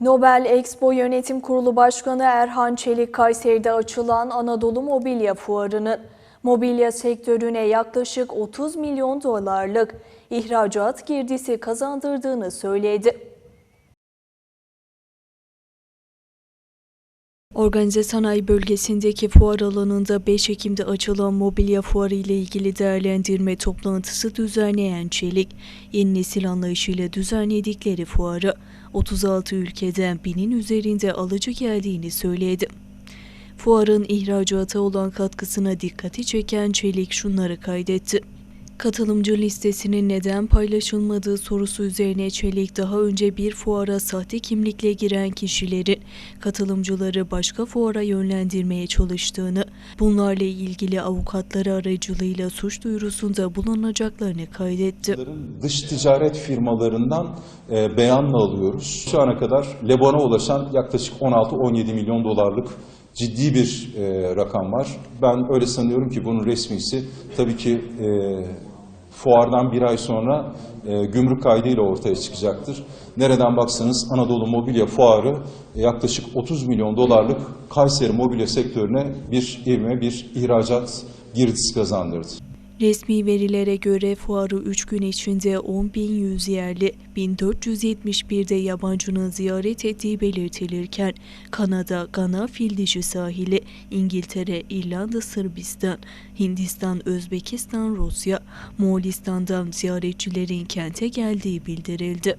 Nobel Expo Yönetim Kurulu Başkanı Erhan Çelik Kayseri'de açılan Anadolu Mobilya Fuarı'nın mobilya sektörüne yaklaşık 30 milyon dolarlık ihracat girdisi kazandırdığını söyledi. Organize sanayi bölgesindeki fuar alanında 5 Ekim'de açılan mobilya fuarı ile ilgili değerlendirme toplantısı düzenleyen Çelik, yeni nesil anlayışıyla düzenledikleri fuarı 36 ülkeden binin üzerinde alıcı geldiğini söyledi. Fuarın ihracata olan katkısına dikkati çeken Çelik şunları kaydetti. Katılımcı listesinin neden paylaşılmadığı sorusu üzerine Çelik daha önce bir fuara sahte kimlikle giren kişilerin katılımcıları başka fuara yönlendirmeye çalıştığını, bunlarla ilgili avukatları aracılığıyla suç duyurusunda bulunacaklarını kaydetti. Dış ticaret firmalarından e, beyanla alıyoruz. Şu ana kadar Leban'a ulaşan yaklaşık 16-17 milyon dolarlık ciddi bir e, rakam var. Ben öyle sanıyorum ki bunun resmisi tabii ki e, fuardan bir ay sonra e, gümrük kaydıyla ortaya çıkacaktır. Nereden baksanız Anadolu Mobilya Fuarı e, yaklaşık 30 milyon dolarlık Kayseri mobilya sektörüne bir ivme, bir ihracat girdisi kazandırdı. Resmi verilere göre fuarı 3 gün içinde 10.100 yerli, 1471 de yabancının ziyaret ettiği belirtilirken Kanada, Gana, Fildişi sahili, İngiltere, İrlanda, Sırbistan, Hindistan, Özbekistan, Rusya, Moğolistan'dan ziyaretçilerin kente geldiği bildirildi.